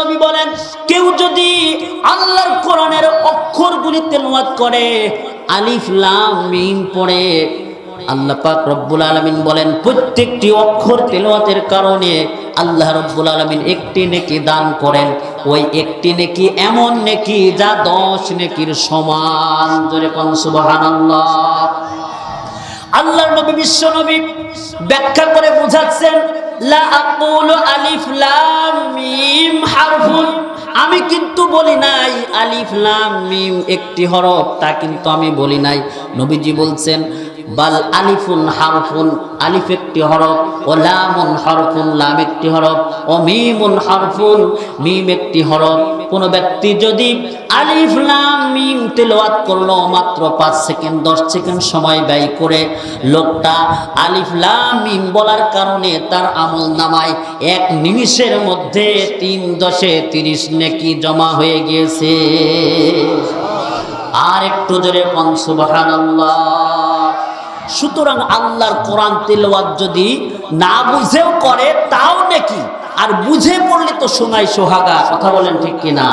নবী বলেন, কেউ যদি আল্লাহর কোরআনের অক্ষরগুলি তেলাওয়াত করে, আলিফ, লাম, মিম পড়ে, আল্লাহ পাক রব্বুল আলামিন বলেন, প্রত্যেকটি অক্ষর তেলাওয়াতের কারণে আল্লাহ রব্বুল আলামিন একটি নেকি দান করেন। ওই একটি নেকি এমন নেকি যা দশ নেকির সমান। জোরে কোন সুবহানাল্লাহ। আল্লাহর নবী, বিশ্ব নবী ব্যাখ্যা করে বুঝাচ্ছেন, লা আকুলু আলিফ, লাম, মিম হারফুন আমি কিন্তু বলি নাই আলিফ লাম মিম একটি হরফ, তা কিন্তু আমি বলি নাই। নবীজি বলছেন বাল আলিফুন হারফুন, আলিফ একটি হরফ, ও লামুন হরফুন, লাম একটি হরফ, ও মিমুন হরফুন, মিম একটি হরফ। কোনো ব্যক্তি যদি আলিফ, লাম, মিম তেলাওয়াত করল মাত্র পাঁচ সেকেন্ড, দশ সেকেন্ড সময় ব্যয় করে, লোকটা আলিফ, লাম, মিম বলার কারণে তার আমল নামায় এক নিমিষের মধ্যে তিন দশে তিরিশ নেকি জমা হয়ে গিয়েছে। আর একটু জোরে পঞ্চবাহান্লাহ সুতরাং আল্লাহর কোরআন তেলাওয়াত যদি না বুঝেও করে, তাও নাকি? আর বুঝে পড়লে তো শোনাই সোহাগা, কথা বলেন ঠিক কিনা?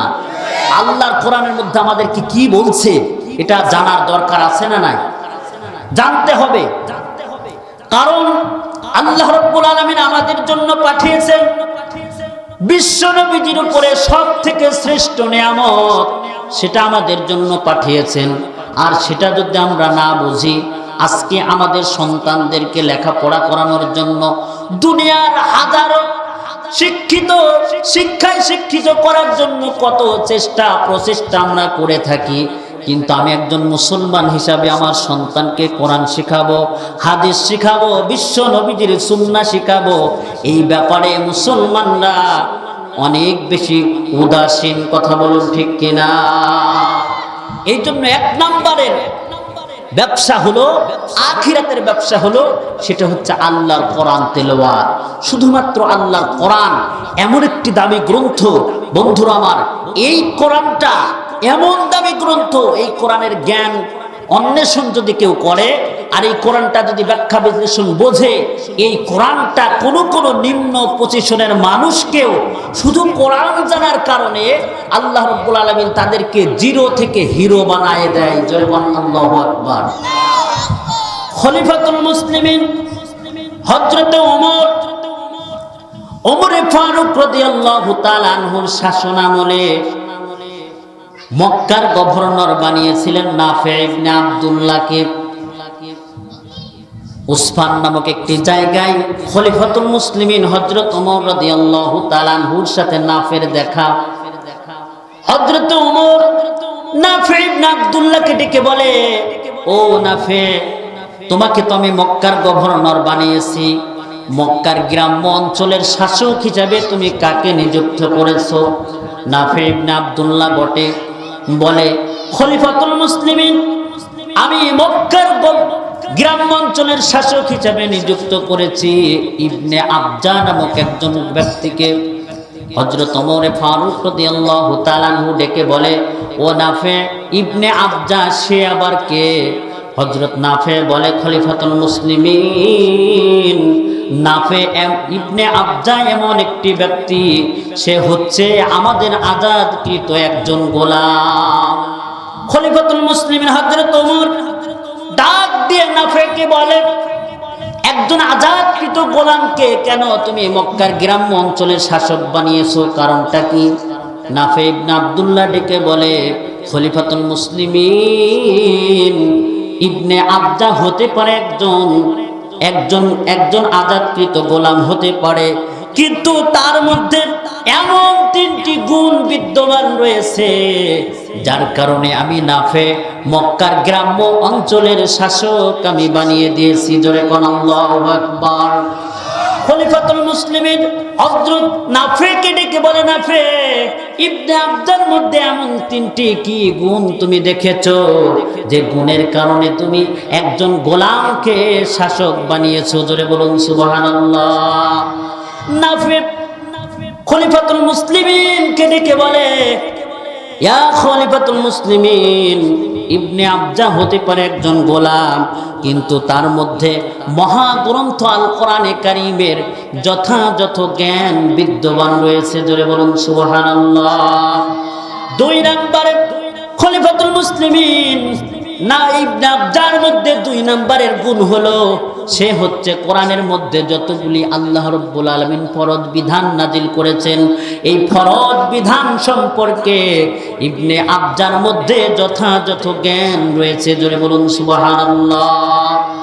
আল্লাহর কোরআনের মধ্যে আমাদেরকে কি বলছে, এটা জানার দরকার আছে না নাই? জানতে হবে। কারণ আল্লাহ রব্বুল আলমিন আমাদের জন্য পাঠিয়েছেন বিশ্ব নবীজির উপরে সব থেকে শ্রেষ্ঠ নিয়ামত, সেটা আমাদের জন্য পাঠিয়েছেন। আর সেটা যদি আমরা না বুঝি আজকে আমাদের সন্তানদেরকে লেখাপড়া করানোর জন্য দুনিয়ার হাজারো শিক্ষিত, শিক্ষায় শিক্ষিত করার জন্য কত চেষ্টা, প্রচেষ্টা আমরা করে থাকি। কিন্তু আমি একজন মুসলমান হিসাবে আমার সন্তানকে কোরআন শিখাবো, হাদিস শিখাবো, বিশ্ব নবীজির সুন্না শিখাবো। এই ব্যাপারে মুসলমানরা অনেক বেশি উদাসীন, কথা বলুন ঠিক কিনা? এই জন্য এক নাম্বারের ব্যবসা হলো, আখিরাতের ব্যবসা হলো, সেটা হচ্ছে আল্লাহর কোরআন তেলোয়ার শুধুমাত্র আল্লাহর কোরআন, এমন একটি দামি গ্রন্থ, বন্ধুরা আমার, এই কোরআনটা এমন দামি গ্রন্থ, এই কোরআনের জ্ঞান অন্বেষণ যদি কেউ করে আর এই কোরআনটা যদি ব্যাখ্যা বিশ্লেষণ বোঝে, এই কোরআনটা কোনো কোনো নিম্ন পজিশনের মানুষকেও শুধু কোরআন জানার কারণে আল্লাহ রব্বুল আলমিন তাদেরকে জিরো থেকে হিরো বানায় দেয়। জয় আল্লাহ আকবার। খলিফাতুল মুসলিমিন হজরত ওমর, ওমরে ফারুক রাদিয়াল্লাহু তাআলা আনহুর শাসন আমলে মক্কার গভর্নর বানিয়েছিলেন নাফে ইবনে আব্দুল্লাহকে। উসফান নামক একটি জায়গায় খলিফাতুল মুসলিমিন হজরত ওমর রাদিয়াল্লাহু তাআলা আনহুর সাথে নাফের দেখা। হজরত ওমর নাফে ইবনে আব্দুল্লাহকে ডেকে বলে, ও নাফে, তোমাকে তো আমি মক্কার গভর্নর বানিয়েছি। মক্কার গ্রাম্য অঞ্চলের শাসক হিসাবে তুমি কাকে নিযুক্ত করেছ? নাফে ইবনে আব্দুল্লাহ বটে। বলে, খলিফাতুল মুসলিমিন, আমি মক্কার গ- গ্রাম্য অঞ্চলের শাসক হিসাবে নিযুক্ত করেছি ইবনে আবজা নামক একজন ব্যক্তিকে। হজরত ওমরে ফারুক রাদিয়াল্লাহু তাআলা ডেকে বলে, ও নাফে, ইবনে আবজা, সে আবার কে? হজরত নাফে বলে, খলিফাতুল মুসলিমিন। নাফে ইবনে আবজা এমন একটি ব্যক্তি, সে হচ্ছে আমাদের আজাদকৃত একজন গোলাম। খলিফাতুল মুসলিমিন হজরত ওমর ডাক দিয়ে নাফেকে বলে, একজন আজাদকৃত গোলামকে কেন তুমি মক্কার গ্রাম্য অঞ্চলের শাসক বানিয়েছো? কারণটা কি? নাফে ইবনা আবদুল্লাহ ডেকে বলে, খলিফাতুল মুসলিমিন ইবনে আবদা হতে পারে একজন একজন একজন আজাদকৃত গোলাম হতে পারে। কিন্তু তার মধ্যে এমন তিনটি গুণ বিদ্যমান রয়েছে, যার কারণে আমি নাফে মক্কার গ্রাম্য অঞ্চলের শাসক আমি বানিয়ে দিয়েছি, জোরে আকবার। খলিফাতুল মুসলিমের হযরত নাফেকে ডেকে বলে, নাফে, ইবনে আবদার মধ্যে এমন তিনটি কি গুণ তুমি দেখেছ? যে গুণের কারণে তুমি একজন গোলামকে শাসক বানিয়েছো, জোরে বলুন সুবহানাল্লাহ। নাফে খলিফাতুল মুসলিমিনকে ডেকে বলে, ইয়া খলিফাতুল মুসলিমিন, ইবনে আবজা হতে পারে একজন গোলাম, কিন্তু তার মধ্যে মহাগ্রন্থ আল কোরআনে কারিমের যথাযথ জ্ঞান বিদ্যমান রয়েছে। জোরে বলুন, সুবহানাল্লাহ। দুই নম্বরে খলিফাতুল মুসলিমিন, না ইবনে আবজার মধ্যে দুই নম্বরের গুণ হলো সে হচ্ছে কোরআনের মধ্যে যতগুলি আল্লাহ রব্বুল আলমিন ফরজ বিধান নাজিল করেছেন, এই ফরজ বিধান সম্পর্কে ইবনে আবজার মধ্যে যথাযথ জ্ঞান রয়েছে। জোরে বলুন, সুবহানাল্লাহ।